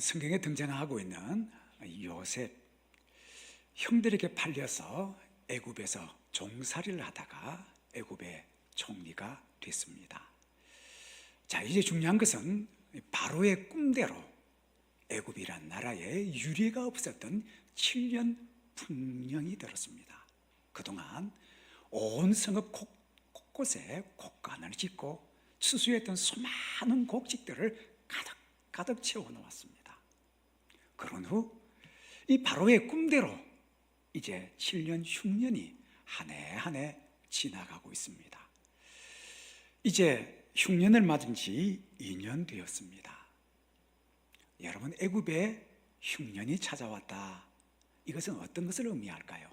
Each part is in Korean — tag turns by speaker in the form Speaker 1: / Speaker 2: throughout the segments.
Speaker 1: 성경에 등장하고 있는 요셉 형들에게 팔려서 애굽에서 종살이를 하다가 애굽의 총리가 됐습니다. 자, 이제 중요한 것은 바로의 꿈대로 애굽이란 나라에 유리가 없었던 7년 풍년이 들었습니다. 그동안 온 성읍 곳- 곳곳에 곡간을 짓고 추수했던 수많은 곡식들을 가득 가득 채워 놓았습니다. 그런 후 이 바로의 꿈대로 이제 7년 흉년이 한 해 한 해 지나가고 있습니다. 이제 흉년을 맞은 지 2년 되었습니다. 여러분 애굽에 흉년이 찾아왔다. 이것은 어떤 것을 의미할까요?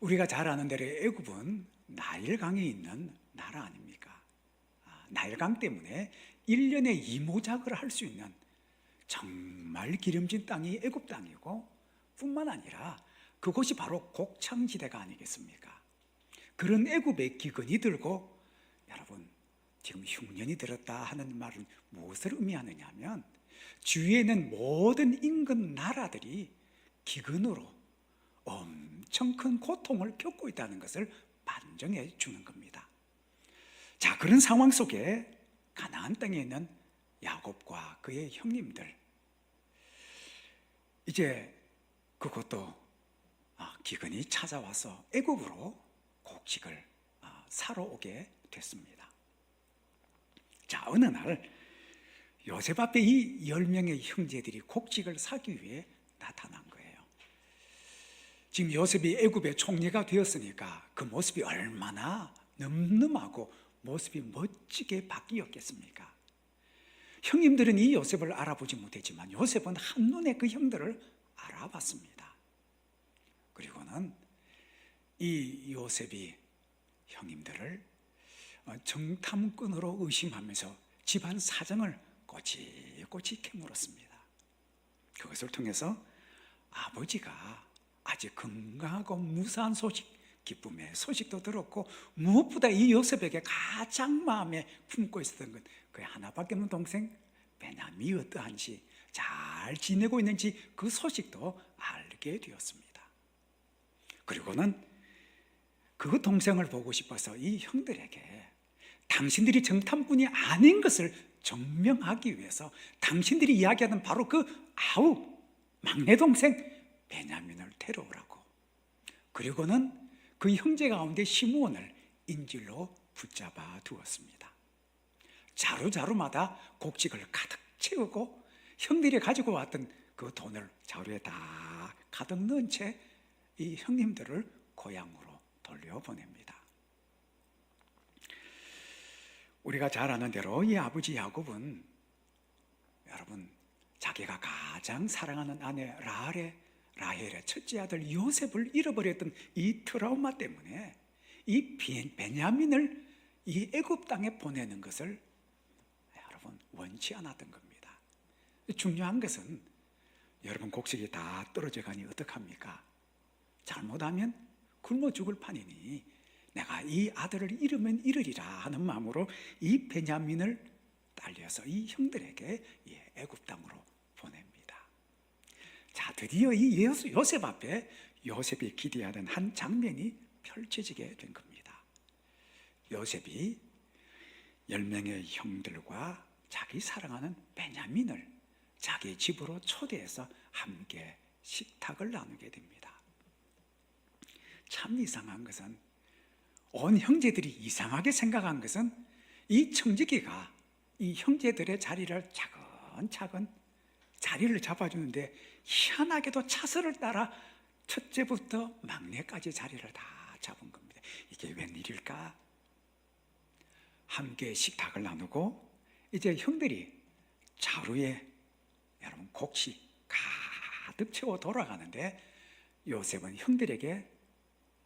Speaker 1: 우리가 잘 아는 대로 애굽은 나일강에 있는 나라 아닙니까? 아, 나일강 때문에 1년에 이모작을 할 수 있는 정말 기름진 땅이 애굽 땅이고 뿐만 아니라 그곳이 바로 곡창지대가 아니겠습니까? 그런 애굽의 기근이 들고 여러분 지금 흉년이 들었다 하는 말은 무엇을 의미하느냐 하면 주위에 있는 모든 인근 나라들이 기근으로 엄청 큰 고통을 겪고 있다는 것을 반정해 주는 겁니다. 자, 그런 상황 속에 가나안 땅에 있는 야곱과 그의 형님들 이제 그것도 아, 기근이 찾아와서 애굽으로 곡식을 아, 사러 오게 됐습니다. 자, 어느 날 요셉 앞에 이 열 명의 형제들이 곡식을 사기 위해 나타난 거예요. 지금 요셉이 애굽의 총리가 되었으니까 그 모습이 얼마나 늠름하고 모습이 멋지게 바뀌었겠습니까? 형님들은 이 요셉을 알아보지 못했지만 요셉은 한눈에 그 형들을 알아봤습니다. 그리고는 이 요셉이 형님들을 어, 정탐꾼으로 의심하면서 집안 사정을 꼬치꼬치 캐물었습니다. 그것을 통해서 아버지가 아직 건강하고 무사한 소식, 기쁨의 소식도 들었고 무엇보다 이 요셉에게 가장 마음에 품고 있었던 건 그 하나밖에 없는 동생 베냐민이 어떠한지 잘 지내고 있는지 그 소식도 알게 되었습니다. 그리고는 그 동생을 보고 싶어서 이 형들에게 당신들이 정탐꾼이 아닌 것을 증명하기 위해서 당신들이 이야기하는 바로 그 아우 막내 동생 베냐민을 데려오라고. 그리고는 그 형제 가운데 시므온을 인질로 붙잡아 두었습니다. 자루자루마다 곡식을 가득 채우고 형들이 가지고 왔던 그 돈을 자루에 다 가득 넣은 채 이 형님들을 고향으로 돌려보냅니다. 우리가 잘 아는 대로 이 아버지 야곱은 여러분 자기가 가장 사랑하는 아내 라헬의 라헬의 첫째 아들 요셉을 잃어버렸던 이 트라우마 때문에 이 벤- 베냐민을 이 애굽 땅에 보내는 것을 여러분 원치 않았던 겁니다. 중요한 것은 여러분 곡식이 다 떨어져 가니 어떡합니까? 잘못하면 굶어 죽을 판이니 내가 이 아들을 잃으면 잃으리라 하는 마음으로 이 베냐민을 딸려서 이 형들에게 이 애굽 땅으로. 자, 드디어 이 요셉- 요셉 앞에 요셉이 기대하는 한 장면이 펼쳐지게 된 겁니다. 요셉이 열 명의 형들과 자기 사랑하는 베냐민을 자기 집으로 초대해서 함께 식탁을 나누게 됩니다. 참 이상한 것은 온 형제들이 이상하게 생각한 것은 이 청지기가 이 형제들의 자리를 차근차근 자리를 잡아주는데 희한하게도 차선을 따라 첫째부터 막내까지 자리를 다 잡은 겁니다. 이게 웬일일까? 함께 식탁을 나누고 이제 형들이 자루에 여러분 곡식 가득 채워 돌아가는데 요셉은 형들에게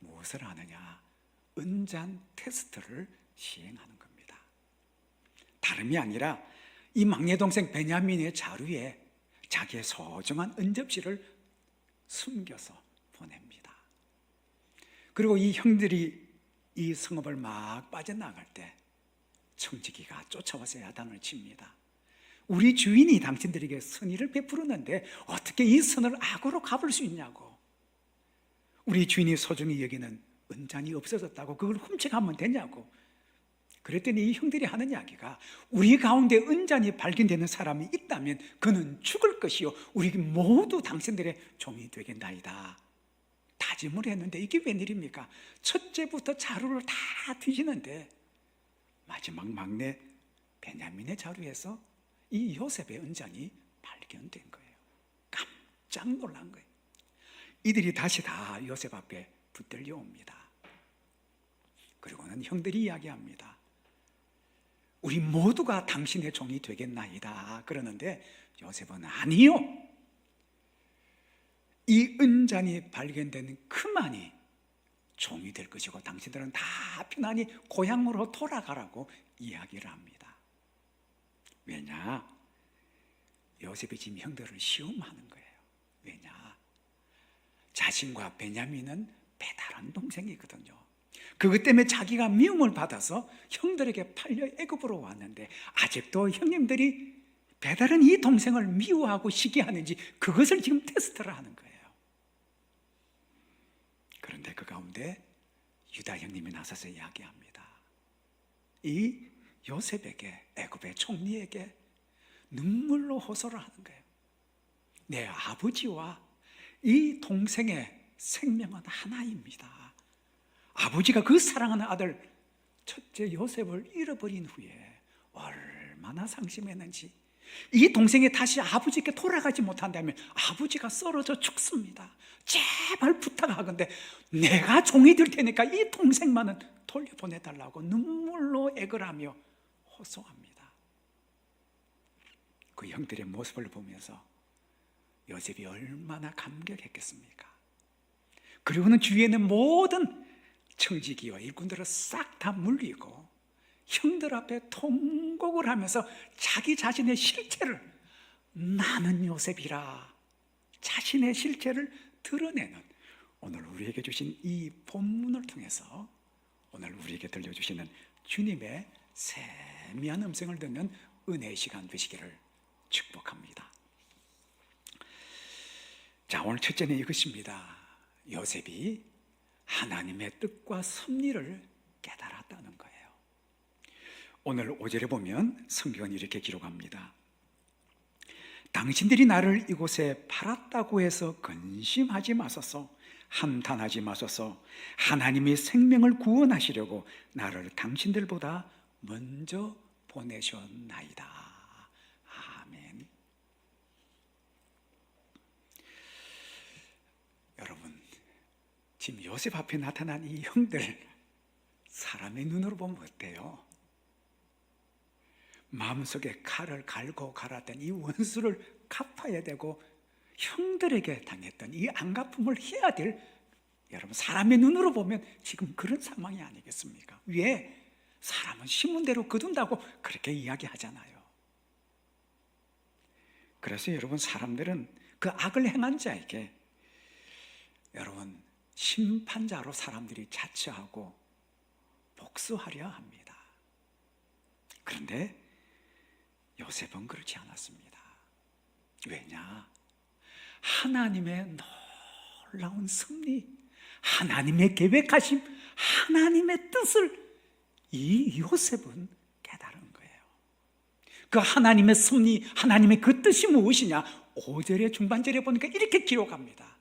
Speaker 1: 무엇을 하느냐? 은잔 테스트를 시행하는 겁니다. 다름이 아니라 이 막내 동생 베냐민의 자루에 자기의 소중한 은접시를 숨겨서 보냅니다. 그리고 이 형들이 이 성읍을 막 빠져나갈 때 청지기가 쫓아와서 야단을 칩니다. 우리 주인이 당신들에게 선의를 베푸르는데 어떻게 이 선을 악으로 갚을 수 있냐고. 우리 주인이 소중히 여기는 은잔이 없어졌다고 그걸 훔쳐가면 되냐고. 그랬더니 이 형들이 하는 이야기가 우리 가운데 은잔이 발견되는 사람이 있다면 그는 죽을 것이요 우리 모두 당신들의 종이 되겠나이다. 다짐을 했는데 이게 웬일입니까? 첫째부터 자루를 다 뒤지는데 마지막 막내 베냐민의 자루에서 이 요셉의 은장이 발견된 거예요. 깜짝 놀란 거예요. 이들이 다시 다 요셉 앞에 붙들려 옵니다. 그리고는 형들이 이야기합니다. 우리 모두가 당신의 종이 되겠나이다. 그러는데 요셉은 아니요. 이 은잔이 발견된 그만이 종이 될 것이고 당신들은 다 편안히 고향으로 돌아가라고 이야기를 합니다. 왜냐? 요셉이 지금 형들을 시험하는 거예요. 왜냐? 자신과 베냐민은 배달한 동생이거든요. 그것 때문에 자기가 미움을 받아서 형들에게 팔려 애굽으로 왔는데 아직도 형님들이 배달은 이 동생을 미워하고 시기하는지 그것을 지금 테스트를 하는 거예요. 그런데 그 가운데 유다 형님이 나서서 이야기합니다. 이 요셉에게 애굽의 총리에게 눈물로 호소를 하는 거예요. 내 아버지와 이 동생의 생명은 하나입니다. 아버지가 그 사랑하는 아들 첫째 요셉을 잃어버린 후에 얼마나 상심했는지 이 동생이 다시 아버지께 돌아가지 못한다면 아버지가 쓰러져 죽습니다. 제발 부탁하건대 내가 종이 될 테니까 이 동생만은 돌려보내달라고 눈물로 애걸하며 호소합니다. 그 형들의 모습을 보면서 요셉이 얼마나 감격했겠습니까? 그리고는 주위에 는 모든 청지기와 일꾼들을 싹 다 물리고 형들 앞에 통곡을 하면서 자기 자신의 실체를 나는 요셉이라 자신의 실체를 드러내는 오늘 우리에게 주신 이 본문을 통해서 오늘 우리에게 들려주시는 주님의 세미한 음성을 듣는 은혜의 시간 되시기를 축복합니다. 자, 오늘 첫째는 이것입니다. 요셉이 하나님의 뜻과 섭리를 깨달았다는 거예요. 오늘 5절에 보면 성경은 이렇게 기록합니다. 당신들이 나를 이곳에 팔았다고 해서 근심하지 마소서 한탄하지 마소서 하나님이 생명을 구원하시려고 나를 당신들보다 먼저 보내셨나이다. 아멘. 여러분, 지금 요셉 앞에 나타난 이 형들 사람의 눈으로 보면 어때요? 마음속에 칼을 갈고 갈았던 이 원수를 갚아야 되고 형들에게 당했던 이 안갚음을 해야 될 여러분 사람의 눈으로 보면 지금 그런 상황이 아니겠습니까? 왜? 사람은 신문대로 거둔다고 그렇게 이야기하잖아요. 그래서 여러분 사람들은 그 악을 행한 자에게 여러분 심판자로 사람들이 자처하고 복수하려 합니다. 그런데 요셉은 그렇지 않았습니다. 왜냐? 하나님의 놀라운 승리, 하나님의 계획하심, 하나님의 뜻을 이 요셉은 깨달은 거예요. 그 하나님의 섭리, 하나님의 그 뜻이 무엇이냐? 5절의 중반절에 보니까 이렇게 기록합니다.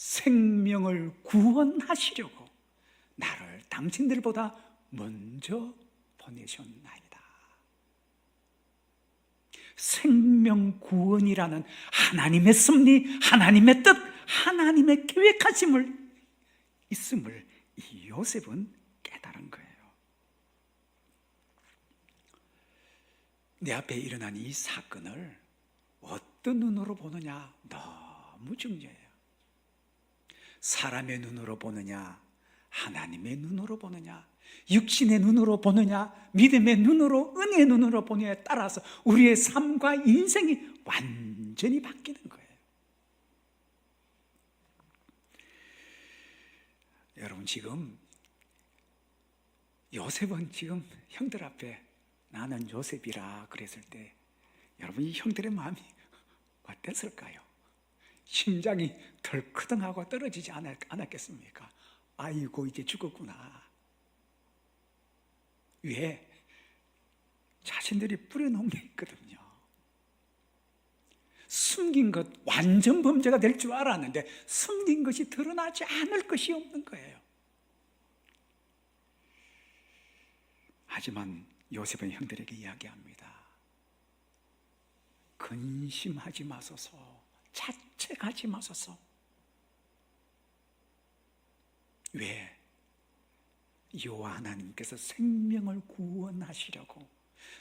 Speaker 1: 생명을 구원하시려고 나를 당신들보다 먼저 보내셨나이다. 생명 구원이라는 하나님의 섭리, 하나님의 뜻, 하나님의 계획하심을 있음을 이 요셉은 깨달은 거예요. 내 앞에 일어난 이 사건을 어떤 눈으로 보느냐 너무 중요해요. 사람의 눈으로 보느냐, 하나님의 눈으로 보느냐, 육신의 눈으로 보느냐, 믿음의 눈으로, 은혜의 눈으로 보느냐에 따라서 우리의 삶과 인생이 완전히 바뀌는 거예요. 여러분, 지금 요셉은 지금 형들 앞에 나는 요셉이라 그랬을 때 여러분 이 형들의 마음이 어땠을까요? 심장이 덜크덩하고 떨어지지 않았, 않았겠습니까? 아이고 이제 죽었구나. 왜? 자신들이 뿌려놓은 게 있거든요. 숨긴 것 완전 범죄가 될 줄 알았는데 숨긴 것이 드러나지 않을 것이 없는 거예요. 하지만 요셉은 형들에게 이야기합니다. 근심하지 마소서, 자책하지 마소서. 왜? 여호와 하나님께서 생명을 구원하시려고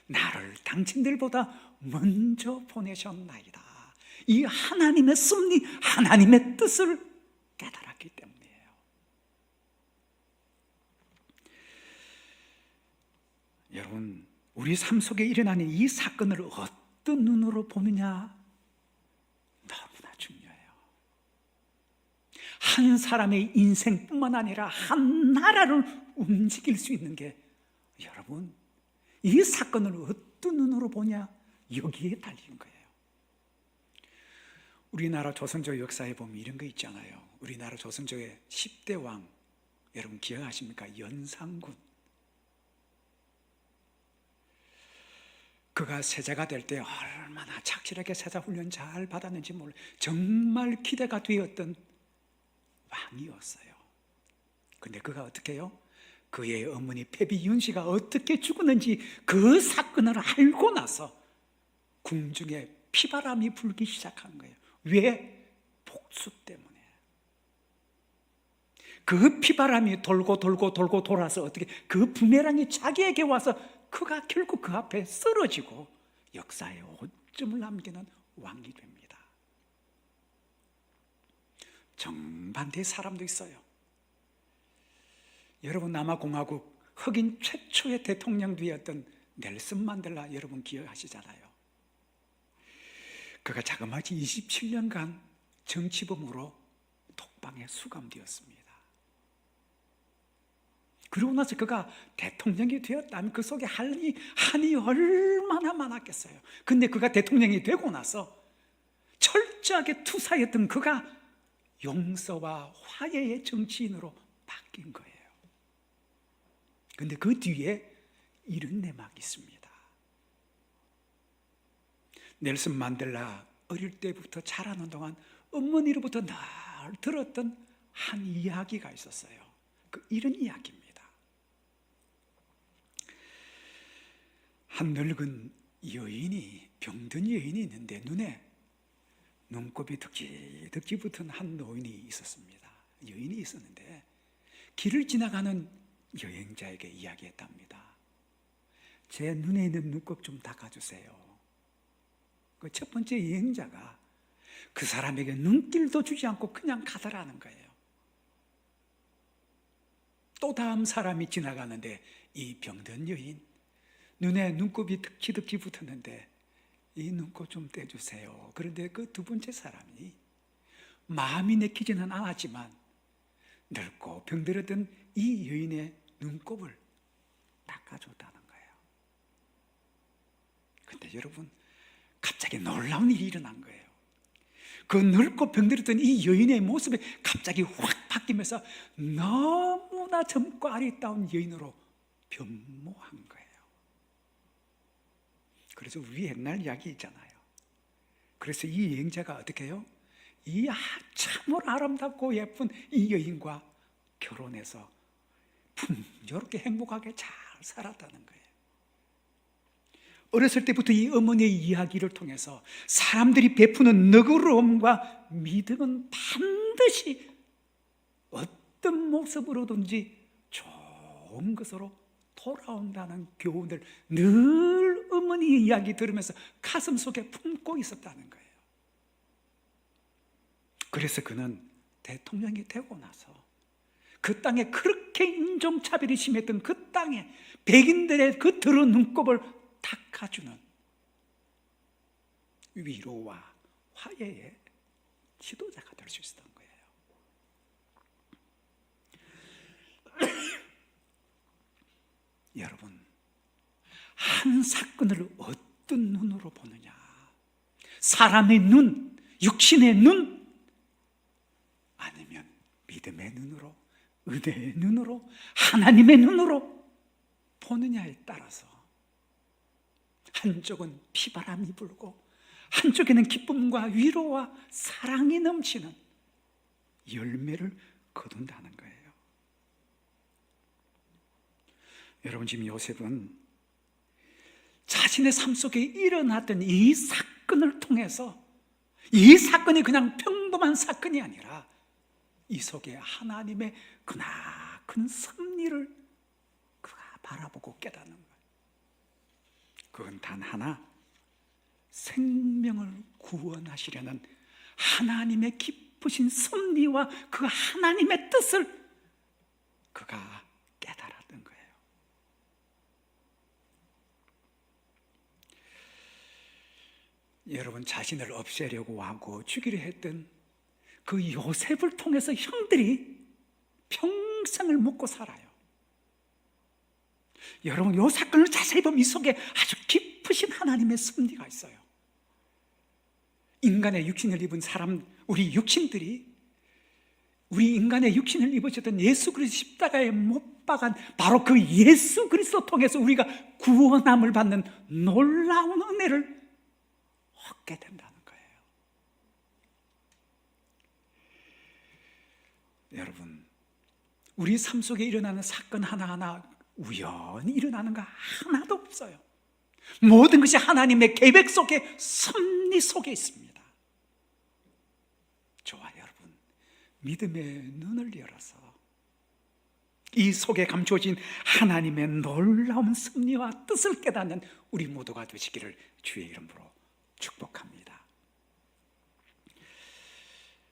Speaker 1: 나를 당신들보다 먼저 보내셨나이다. 이 하나님의 섭리, 하나님의 뜻을 깨달았기 때문이에요. 여러분, 우리 삶 속에 일어나는 이 사건을 어떤 눈으로 보느냐 너무나 중요해요. 한 사람의 인생뿐만 아니라 한 나라를 움직일 수 있는 게 여러분 이 사건을 어떤 눈으로 보냐 여기에 달린 거예요. 우리나라 조선조 역사에 보면 이런 거 있잖아요. 우리나라 조선조의 10대 왕 여러분 기억하십니까? 연산군. 그가 세자가 될 때 얼마나 착실하게 세자 훈련 잘 받았는지 몰라 정말 기대가 되었던 왕이었어요. 근데 그가 어떻게 해요? 그의 어머니 패비윤 씨가 어떻게 죽었는지 그 사건을 알고 나서 궁중에 피바람이 불기 시작한 거예요. 왜? 복수 때문에. 그 피바람이 돌고 돌고 돌고 돌아서 어떻게 그 부메랑이 자기에게 와서 그가 결국 그 앞에 쓰러지고 역사에 오점을 남기는 왕이 됩니다. 정반대의 사람도 있어요. 여러분 남아공화국 흑인 최초의 대통령 되었던 넬슨 만델라 여러분 기억하시잖아요. 그가 자그마치 27년간 정치범으로 독방에 수감되었습니다. 그러고 나서 그가 대통령이 되었다면 그 속에 한이, 한이 얼마나 많았겠어요. 근데 그가 대통령이 되고 나서 철저하게 투사했던 그가 용서와 화해의 정치인으로 바뀐 거예요. 근데 그 뒤에 이런 내막이 있습니다. 넬슨 만델라 어릴 때부터 자라는 동안 어머니로부터 늘 들었던 한 이야기가 있었어요. 그 이런 이야기입니다. 한 늙은 여인이 병든 여인이 있는데 눈에 눈곱이 득지득지 붙은 한 노인이 있었습니다. 여인이 있었는데 길을 지나가는 여행자에게 이야기했답니다. 제 눈에 있는 눈곱 좀 닦아주세요. 그 첫 번째 여행자가 그 사람에게 눈길도 주지 않고 그냥 가더라는 거예요. 또 다음 사람이 지나가는데 이 병든 여인 눈에 눈곱이 득지득지 붙었는데 이 눈곱 좀 떼주세요. 그런데 그 두 번째 사람이 마음이 내키지는 않았지만 늙고 병들었던 이 여인의 눈곱을 닦아줬다는 거예요. 근데 여러분, 갑자기 놀라운 일이 일어난 거예요. 그 늙고 병들었던 이 여인의 모습이 갑자기 확 바뀌면서 너무나 젊고 아리따운 여인으로 변모한 거예요. 그래서 우리 옛날 이야기 있잖아요. 그래서 이 여행자가 어떻게 해요? 이 참으로 아름답고 예쁜 이 여인과 결혼해서 풍요롭게 행복하게 잘 살았다는 거예요. 어렸을 때부터 이 어머니의 이야기를 통해서 사람들이 베푸는 너그러움과 믿음은 반드시 어떤 모습으로든지 좋은 것으로 돌아온다는 교훈을 늘 어머니의 이야기 들으면서 가슴 속에 품고 있었다는 거예요. 그래서 그는 대통령이 되고 나서 그 땅에 그렇게 인종차별이 심했던 그 땅에 백인들의 그 더러운 눈곱을 닦아주는 위로와 화해의 지도자가 될 수 있었던 거예요. 여러분, 한 사건을 어떤 눈으로 보느냐. 사람의 눈, 육신의 눈, 아니면 믿음의 눈으로, 은혜의 눈으로, 하나님의 눈으로 보느냐에 따라서 한쪽은 피바람이 불고 한쪽에는 기쁨과 위로와 사랑이 넘치는 열매를 거둔다는 거예요. 여러분 지금 요셉은 자신의 삶 속에 일어났던 이 사건을 통해서 이 사건이 그냥 평범한 사건이 아니라 이 속에 하나님의 크나큰 섭리를 그가 바라보고 깨닫는 거예요. 그건 단 하나 생명을 구원하시려는 하나님의 깊으신 섭리와 그 하나님의 뜻을 그가 깨달았던 거예요. 여러분 자신을 없애려고 하고 죽이려 했던 그 요셉을 통해서 형들이 평생을 먹고 살아요. 여러분 요 사건을 자세히 보면 이 속에 아주 깊으신 하나님의 섭리가 있어요. 인간의 육신을 입은 사람 우리 육신들이 우리 인간의 육신을 입으셨던 예수 그리스도 십자가에 못 박은 바로 그 예수 그리스도 통해서 우리가 구원함을 받는 놀라운 은혜를 얻게 된다는 거예요. 여러분, 우리 삶 속에 일어나는 사건 하나하나 우연히 일어나는 거 하나도 없어요. 모든 것이 하나님의 계획 속에 섭리 속에 있습니다. 좋아 여러분, 믿음의 눈을 열어서 이 속에 감춰진 하나님의 놀라운 섭리와 뜻을 깨닫는 우리 모두가 되시기를 주의 이름으로 축복합니다.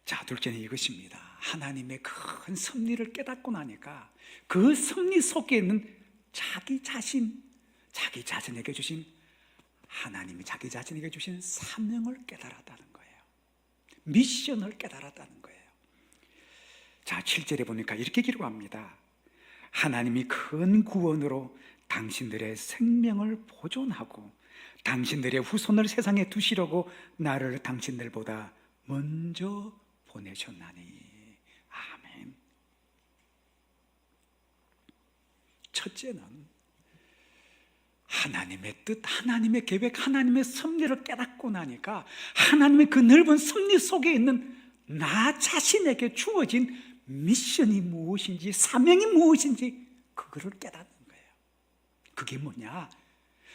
Speaker 1: 자, 둘째는 이것입니다. 하나님의 큰 섭리를 깨닫고 나니까 그 섭리 속에 있는 자기 자신, 자기 자신에게 주신 하나님이 자기 자신에게 주신 사명을 깨달았다는 거예요. 미션을 깨달았다는 거예요. 자, 7절에 보니까 이렇게 기록합니다. 하나님이 큰 구원으로 당신들의 생명을 보존하고 당신들의 후손을 세상에 두시려고 나를 당신들보다 먼저 보내셨나니. 아멘. 첫째는 하나님의 뜻, 하나님의 계획, 하나님의 섭리를 깨닫고 나니까 하나님의 그 넓은 섭리 속에 있는 나 자신에게 주어진 미션이 무엇인지, 사명이 무엇인지, 그거를 깨닫는 거예요. 그게 뭐냐?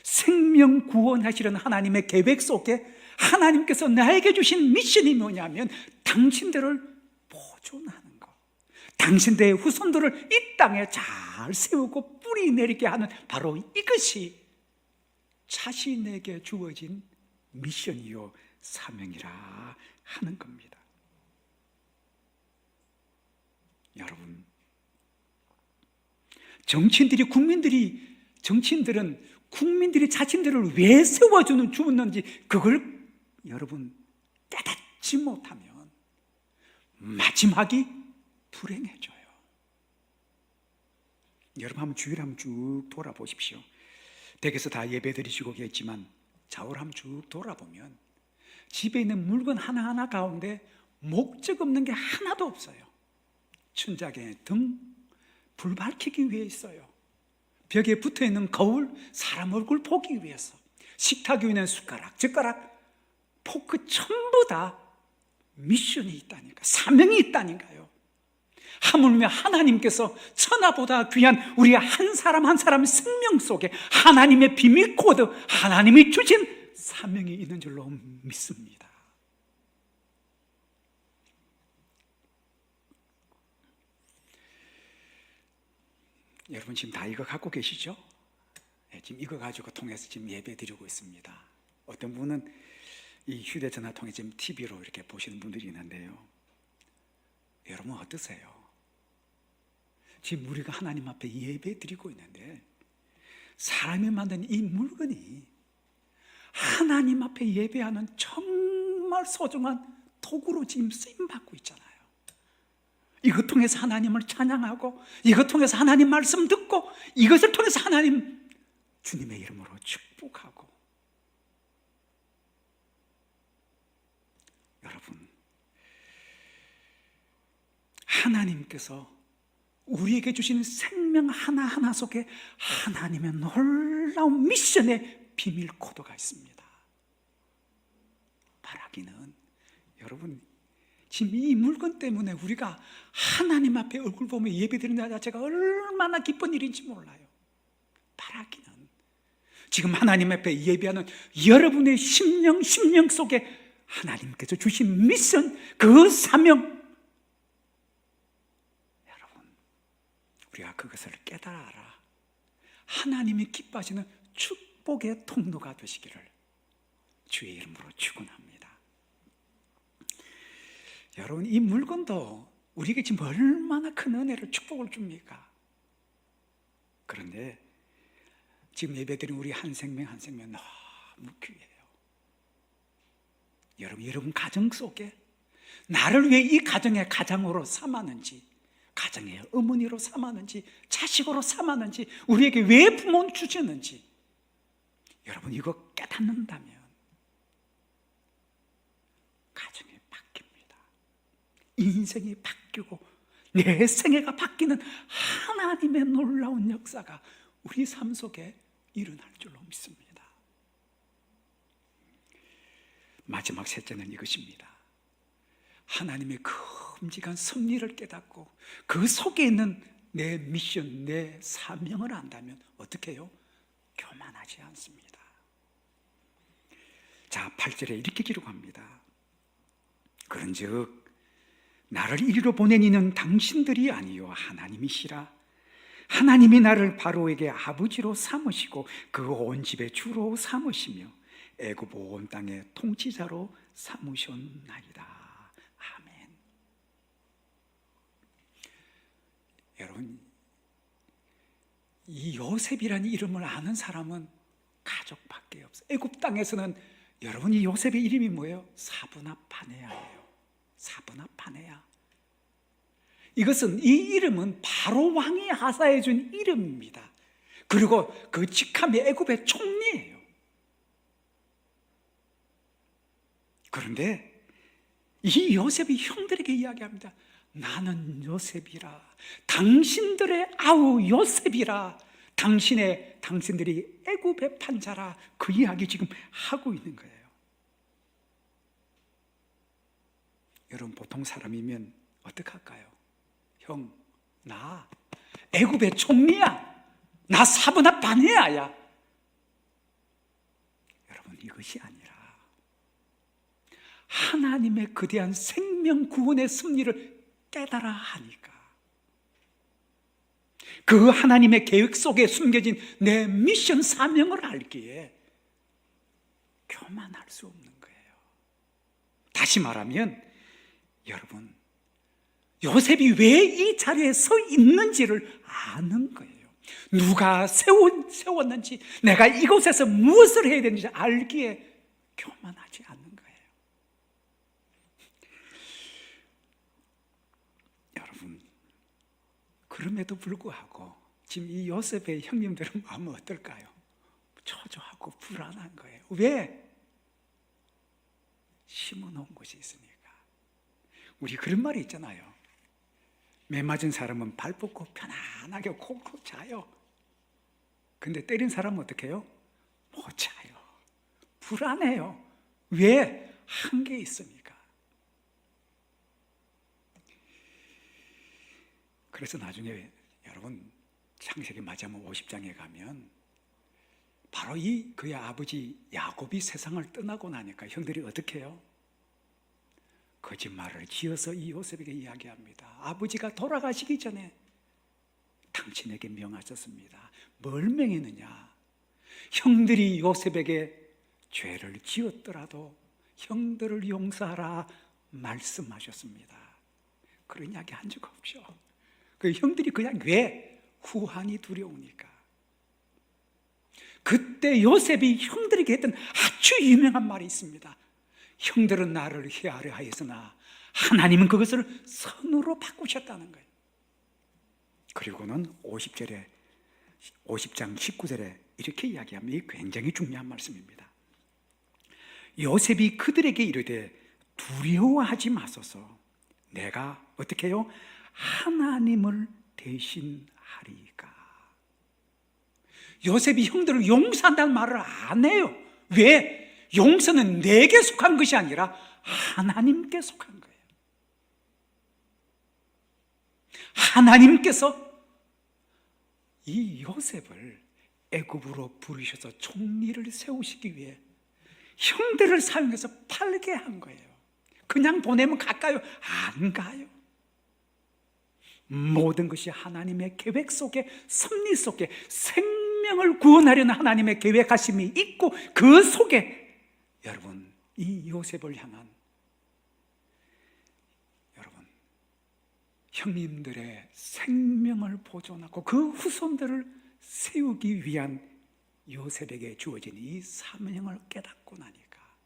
Speaker 1: 생명 구원하시는 하나님의 계획 속에 하나님께서 나에게 주신 미션이 뭐냐면 당신들을 보존하는 것. 당신들의 후손들을 이 땅에 잘 세우고 뿌리 내리게 하는 바로 이것이 자신에게 주어진 미션이요 사명이라 하는 겁니다. 여러분, 정치인들이 국민들이 정치인들은 국민들이 자신들을 왜 세워주는 주었는지 그걸 여러분 깨닫지 못하면 마지막이 불행해져요. 여러분 한번 주위를 한번 쭉 돌아보십시오. 댁에서 다 예배 드리시고 계시지만 좌우를 한번 쭉 돌아보면 집에 있는 물건 하나하나 가운데 목적 없는 게 하나도 없어요. 춘자계 등, 불 밝히기 위해 있어요. 벽에 붙어 있는 거울, 사람 얼굴 보기 위해서. 식탁 위에 있는 숟가락, 젓가락, 포크 전부 다 미션이 있다니까. 사명이 있다니까요. 하물며 하나님께서 천하보다 귀한 우리 한 사람 한 사람 생명 속에 하나님의 비밀 코드, 하나님이 주신 사명이 있는 줄로 믿습니다. 여러분 지금 다 이거 갖고 계시죠? 네, 지금 이거 가지고 통해서 지금 예배 드리고 있습니다. 어떤 분은 이 휴대전화 통해 지금 TV로 이렇게 보시는 분들이 있는데요. 여러분 어떠세요? 지금 우리가 하나님 앞에 예배 드리고 있는데 사람이 만든 이 물건이 하나님 앞에 예배하는 정말 소중한 도구로 지금 쓰임 받고 있잖아요. 이것 통해서 하나님을 찬양하고 이것 통해서 하나님 말씀 듣고 이것을 통해서 하나님 주님의 이름으로 축복하고 여러분 하나님께서 우리에게 주신 생명 하나하나 속에 하나님의 놀라운 미션의 비밀 코드가 있습니다. 바라기는 여러분 지금 이 물건 때문에 우리가 하나님 앞에 얼굴 보며 예배드리는 자체가 얼마나 기쁜 일인지 몰라요. 바라기는 지금 하나님 앞에 예배하는 여러분의 심령 심령 속에 하나님께서 주신 미션 그 사명 여러분 우리가 그것을 깨달아라 하나님이 기뻐하시는 축복의 통로가 되시기를 주의 이름으로 축원합니다. 여러분 이 물건도 우리에게 지금 얼마나 큰 은혜를 축복을 줍니까? 그런데 지금 예배드린 우리 한 생명 한 생명 너무 귀해요. 여러분 여러분 가정 속에 나를 왜 이 가정의 가장으로 삼았는지 가정의 어머니로 삼았는지 자식으로 삼았는지 우리에게 왜 부모는 주셨는지 여러분 이거 깨닫는다면 가정이 바뀝니다. 인생이 바뀌고 내 생애가 바뀌는 하나님의 놀라운 역사가 우리 삶 속에 일어날 줄로 믿습니다. 마지막 셋째는 이것입니다. 하나님의 큼직한 섭리를 깨닫고 그 속에 있는 내 미션, 내 사명을 안다면 어떻게 해요? 교만하지 않습니다. 자, 8절에 이렇게 기록합니다. 그런 즉 나를 이리로 보낸 이는 당신들이 아니요 하나님이시라. 하나님이 나를 바로에게 아버지로 삼으시고 그 온 집의 주로 삼으시며 애굽 온 땅의 통치자로 삼으셨나이다. 아멘. 여러분 이 요셉이라는 이름을 아는 사람은 가족밖에 없어요. 애굽 땅에서는 여러분 이 요셉의 이름이 뭐예요? 사브나 파네아예요. 파네아. 이것은 이 이름은 바로 왕이 하사해 준 이름입니다. 그리고 그 직함이 애굽의 총리예요. 그런데 이 요셉이 형들에게 이야기합니다. 나는 요셉이라. 당신들의 아우 요셉이라. 당신의 당신들이 애굽의 판자라. 그 이야기 지금 하고 있는 거예요. 여러분 보통 사람이면 어떡할까요? 형, 나 애굽의 총리야. 나 사브나 바네아야. 여러분 이것이 아니라 하나님의 거대한 생명 구원의 섭리를 깨달아 하니까 그 하나님의 계획 속에 숨겨진 내 미션 사명을 알기에 교만할 수 없는 거예요. 다시 말하면 여러분 요셉이 왜 이 자리에 서 있는지를 아는 거예요. 누가 세웠, 세웠는지 내가 이곳에서 무엇을 해야 되는지 알기에 교만하지 않는 거예요. 여러분 그럼에도 불구하고 지금 이 요셉의 형님들은 마음은 어떨까요? 초조하고 불안한 거예요. 왜? 심어놓은 곳이 있으니까. 우리 그런 말이 있잖아요. 매 맞은 사람은 발 뻗고 편안하게 콕콕 자요. 근데 때린 사람은 어떻게 해요? 못 자요. 불안해요. 왜? 한계 있으니까. 그래서 나중에 여러분 창세기 맞이하면 50장에 가면 바로 이 그의 아버지 야곱이 세상을 떠나고 나니까 형들이 어떻게 해요? 거짓말을 지어서 이 요셉에게 이야기합니다. 아버지가 돌아가시기 전에 당신에게 명하셨습니다. 뭘 명했느냐? 형들이 요셉에게 죄를 지었더라도 형들을 용서하라 말씀하셨습니다. 그런 이야기 한 적 없죠. 그 형들이 그냥 왜 후환이 두려우니까. 그때 요셉이 형들에게 했던 아주 유명한 말이 있습니다. 형들은 나를 해하려 하였으나 하나님은 그것을 선으로 바꾸셨다는 거예요. 그리고는 50절에 50장 19절에 이렇게 이야기하면 이 굉장히 중요한 말씀입니다. 요셉이 그들에게 이르되 두려워하지 마소서. 내가 어떻게 해요? 하나님을 대신하리까. 요셉이 형들을 용서한다는 말을 안 해요. 왜? 용서는 내게 속한 것이 아니라 하나님께 속한 거예요. 하나님께서 이 요셉을 애굽으로 부르셔서 총리를 세우시기 위해 형들을 사용해서 팔게 한 거예요. 그냥 보내면 갈까요? 안 가요. 모든 것이 하나님의 계획 속에 섭리 속에 생명을 구원하려는 하나님의 계획하심이 있고 그 속에 여러분 이 요셉을 향한 여러분 형님들의 생명을 보존하고 그 후손들을 세우기 위한 요셉에게 주어진 이 사명을 깨닫고 나니까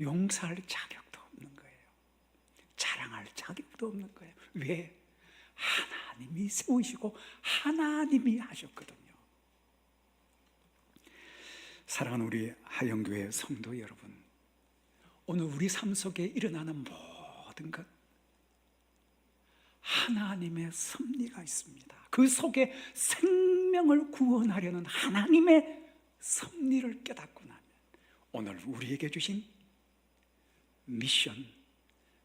Speaker 1: 용서할 자격도 없는 거예요. 자랑할 자격도 없는 거예요. 왜? 하나님이 세우시고 하나님이 하셨거든요. 사랑하는 우리 하영교회 성도 여러분, 오늘 우리 삶 속에 일어나는 모든 것 하나님의 섭리가 있습니다. 그 속에 생명을 구원하려는 하나님의 섭리를 깨닫고 나면 오늘 우리에게 주신 미션,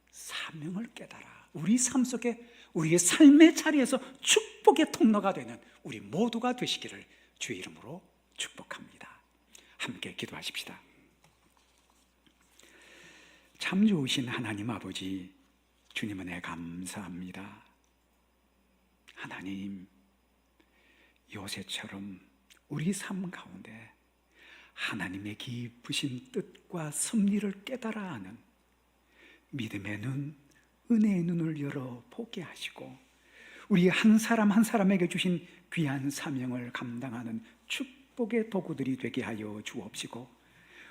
Speaker 1: 사명을 깨달아 우리 삶 속에 우리의 삶의 자리에서 축복의 통로가 되는 우리 모두가 되시기를 주의 이름으로 축복합니다. 함께 기도하십시다. 참 좋으신 하나님 아버지, 주님 은혜 감사합니다. 하나님, 요새처럼 우리 삶 가운데 하나님의 깊으신 뜻과 섭리를 깨달아 아는 믿음의 눈, 은혜의 눈을 열어 보게 하시고 우리 한 사람 한 사람에게 주신 귀한 사명을 감당하는 축복의 도구들이 되게 하여 주옵시고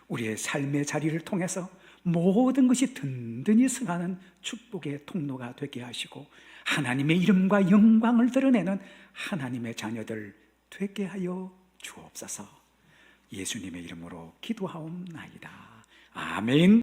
Speaker 1: 우리의 삶의 자리를 통해서 모든 것이 든든히 승하는 축복의 통로가 되게 하시고 하나님의 이름과 영광을 드러내는 하나님의 자녀들 되게 하여 주옵소서. 예수님의 이름으로 기도하옵나이다. 아멘.